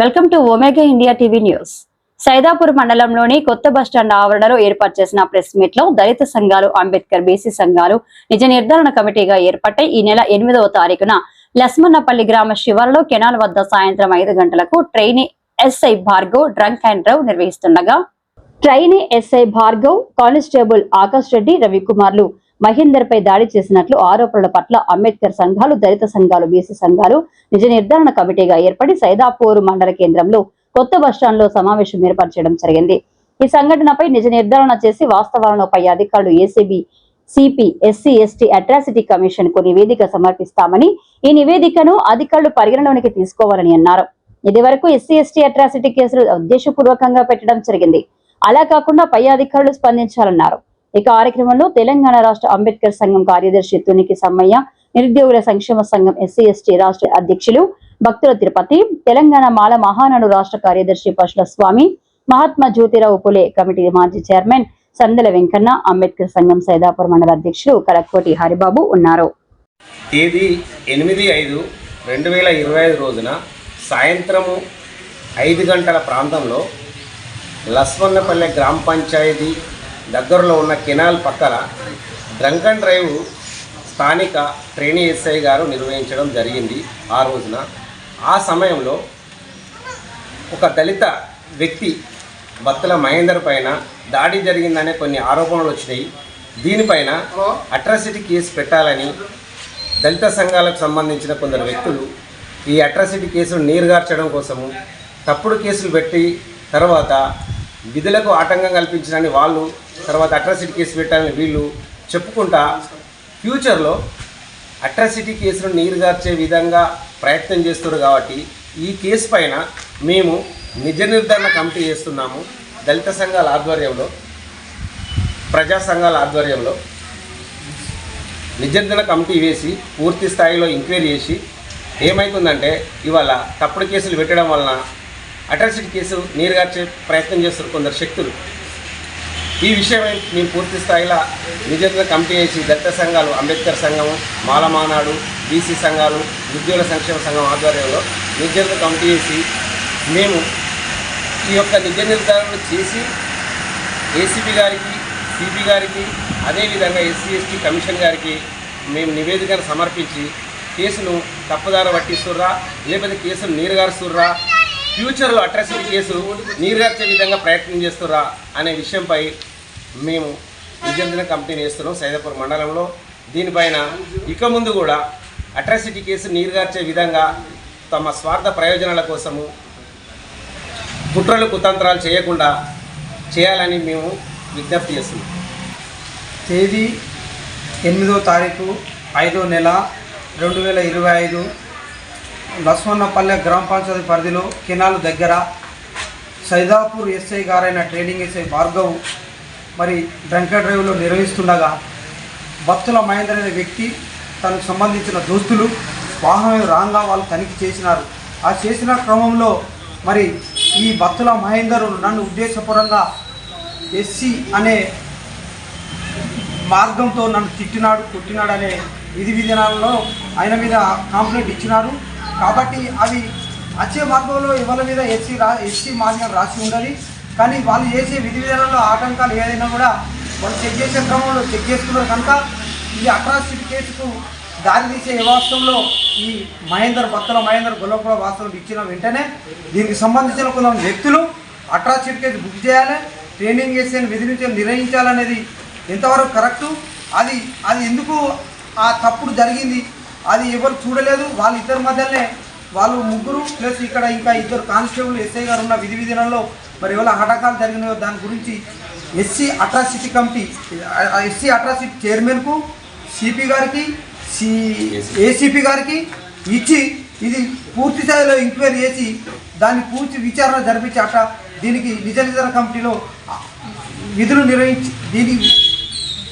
Welcome to Omega India TV news. Saidapur మండలంలోని కొత్త bus stand ఆవరణలో ఏర్పాటు చేసిన ప్రెస్ మీట్లో దళిత సంఘాలు అంబేద్కర్ బీసీ సంఘాలు నిజ నిర్ధారణ కమిటీగా ఏర్పడ్డాయి. ఈ నెల ఎనిమిదవ తారీఖున లస్మన్నపల్లి గ్రామ శివారులో కెనాల్ వద్ద సాయంత్రం ఐదు గంటలకు trainee SI Bhargav drunk and drive నిర్వహిస్తుండగా trainee SI Bhargav constable Akash Reddy రవికుమార్లు మహేందర్పై దాడి చేసినట్లు ఆరోపణల పట్ల అంబేద్కర్ సంఘాలు దళిత సంఘాలు బీసీ సంఘాలు నిజ నిర్ధారణ కమిటీగా ఏర్పడి సైదాపూర్ మండల కేంద్రంలో కొత్త బస్టాండ్లో సమావేశం ఏర్పాటు జరిగింది. ఈ సంఘటనపై నిజ నిర్ధారణ చేసి వాస్తవాలను పై అధికారులు ACB CP SC ST atrocity కమిషన్కు నివేదిక సమర్పిస్తామని ఈ నివేదికను అధికారులు పరిగణలోనికి తీసుకోవాలని అన్నారు. ఇది వరకు ఎస్సీ ఎస్టీ అట్రాసిటీ కేసులు ఉద్దేశపూర్వకంగా పెట్టడం జరిగింది. అలా కాకుండా పై అధికారులు స్పందించాలన్నారు. ఈ కార్యక్రమంలో తెలంగాణ రాష్ట్ర అంబేద్కర్ సంఘం కార్యదర్శి తునికి సమ్మయ్య నిరుద్యోగుల సంక్షేమ సంఘం ఎస్సీ ఎస్టీ రాష్ట్ర అధ్యక్షులు భక్తుల తిరుపతి తెలంగాణ మాల మహానాడు రాష్ట్ర కార్యదర్శి పశుల స్వామి మహాత్మా జ్యోతిరావు పులే కమిటీ మాజీ చైర్మన్ సందెల వెంకన్న అంబేద్కర్ సంఘం సైదాపూర్ మండల అధ్యక్షులు కలక్కోటి హరిబాబు ఉన్నారు. తేదీ ఎనిమిది ఐదు రెండు వేల ఇరవై ఐదు రోజున సాయంత్రము ఐదు గంటల ప్రాంతంలో లస్వన్నపల్లె గ్రామ పంచాయతీ దగ్గరలో ఉన్న కెనాల్ పక్కన డ్రంక్ అండ్ డ్రైవ్ స్థానిక ట్రైనీ ఎస్ఐ గారు నిర్వహించడం జరిగింది ఆ రోజున. ఆ సమయంలో ఒక దళిత వ్యక్తి బత్తల మహేందర్ పైన దాడి జరిగిందనే కొన్ని ఆరోపణలు వచ్చినాయి. దీనిపైన అట్రాసిటీ కేసు పెట్టాలని దళిత సంఘాలకు సంబంధించిన కొందరు వ్యక్తులు ఈ అట్రాసిటీ కేసును నీరుగార్చడం కోసము తప్పుడు కేసులు పెట్టి తర్వాత విధులకు ఆటంకం కల్పించడానికి వాళ్ళు తర్వాత అట్రాసిటీ కేసు పెట్టాలని వీళ్ళు చెప్పుకుంటా ఫ్యూచర్లో అట్రాసిటీ కేసును నీరుగార్చే విధంగా ప్రయత్నం చేస్తున్నారు కాబట్టి ఈ కేసు పైన మేము నిజ నిర్ధారణ కమిటీ చేస్తున్నాము. దళిత సంఘాల ఆధ్వర్యంలో ప్రజా సంఘాల ఆధ్వర్యంలో నిజర్ధన కమిటీ వేసి పూర్తి స్థాయిలో ఎంక్వైరీ చేసి ఏమవుతుందంటే ఇవాళ తప్పుడు కేసులు పెట్టడం వలన అట్రాసిటీ కేసు నీరుగార్చే ప్రయత్నం చేస్తారు కొందరు శక్తులు. ఈ విషయమై మేము పూర్తి స్థాయిలో నిజంగా కమిటీ వేసి దళిత సంఘాలు అంబేద్కర్ సంఘం మాలమానాడు బీసీ సంఘాలు ఉద్యోగుల సంక్షేమ సంఘం ఆధ్వర్యంలో నిజంగా కమిటీ వేసి మేము ఈ యొక్క నిజ నిర్ధారణ చేసి ఏసీపీ గారికి సిపి గారికి అదేవిధంగా ఎస్సీ ఎస్టీ కమిషన్ గారికి మేము నివేదికను సమర్పించి కేసును తప్పుదార పట్టిస్తుర్రా లేకపోతే కేసును నీరుగారుస్తుర్రా ఫ్యూచర్లో అట్రాసిటీ కేసు నీరుగార్చే విధంగా ప్రయత్నం చేస్తురా అనే విషయంపై మేము నిజంజన కంపెనీ వేస్తున్నాం సైదాపూర్ మండలంలో. దీనిపైన ఇక ముందు కూడా అట్రాసిటీ కేసు నీరుగార్చే విధంగా తమ స్వార్థ ప్రయోజనాల కోసము కుట్రలు కుతంత్రాలు చేయకుండా చేయాలని మేము విజ్ఞప్తి చేస్తున్నాం. తేదీ ఎనిమిదో తారీఖు ఐదో నెల రెండు వేల ఇరవై ఐదు లస్వన్నపల్లె గ్రామ పంచాయతీ పరిధిలో కెనాల్ దగ్గర సైదాపూర్ ఎస్ఐ గారైన ట్రైనింగ్ ఎస్ఐ భార్గవ్ మరి డ్రంక్ డ్రైవ్లో నిర్వహిస్తుండగా భక్తుల మహేందర్ అనే వ్యక్తి తనకు సంబంధించిన దోస్తులు వాహనం రాంగా వాళ్ళు తనిఖీ చేసినారు. ఆ చేసిన క్రమంలో మరి ఈ భక్తుల మహేందర్ నన్ను ఉద్దేశపరంగా ఎస్సీ అనే మార్గంతో నన్ను తిట్టినాడు కొట్టినాడు అనే విధి విధానాలలో ఆయన మీద కాంప్లైంట్ ఇచ్చినారు. కాబట్టి అవి వచ్చే మార్గంలో ఎవరి మీద ఎస్సీ రా ఎస్సీ మార్గం రాసి ఉండాలి కానీ వాళ్ళు చేసే విధి విధానంలో ఆటంకాలు ఏదైనా కూడా వాళ్ళు చెక్ చేసే క్రమంలో చెక్ చేసుకున్నారు కనుక ఈ అట్రాసిటీ కేసుకు దారి తీసే వ్యవస్థలో ఈ మహేందర్ భక్తుల మహేందర్ గొల్లపుర వాస్తవం ఇచ్చిన వెంటనే దీనికి సంబంధించిన కొంతమంది వ్యక్తులు అట్రాసిటీ కేసు బుక్ చేయాలి. ట్రైనింగ్ చేసే విధి నుంచి నిర్ణయించాలనేది ఎంతవరకు కరెక్టు అది అది ఎందుకు ఆ తప్పుడు జరిగింది? అది ఎవరు చూడలేదు. వాళ్ళ ఇద్దరి మధ్యలోనే వాళ్ళు ముగ్గురు ప్లస్ ఇక్కడ ఇంకా ఇద్దరు కానిస్టేబుల్ ఎస్ఐ గారు ఉన్న విధి విధానంలో మరి ఎవరి హఠాకాలు జరిగినాయో దాని గురించి SC atrocity committee SC atrocity చైర్మన్కు CP గారికి సి ఏసీపీ గారికి ఇచ్చి ఇది పూర్తి స్థాయిలో ఎంక్వైరీ చేసి దాన్ని పూర్తి విచారణ జరిపించి అట్ట దీనికి నిజ నిజర కమిటీలో విధులు నిర్వహించి దీని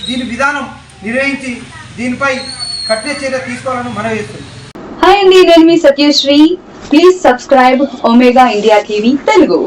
దీని విధానం నిర్వహించి దీనిపై కఠిన చర్య తీసుకోవాలని మనవి చేస్తుంది. హాయ్ అండి నేను మీ Satyasri. Please subscribe Omega India TV Telugu.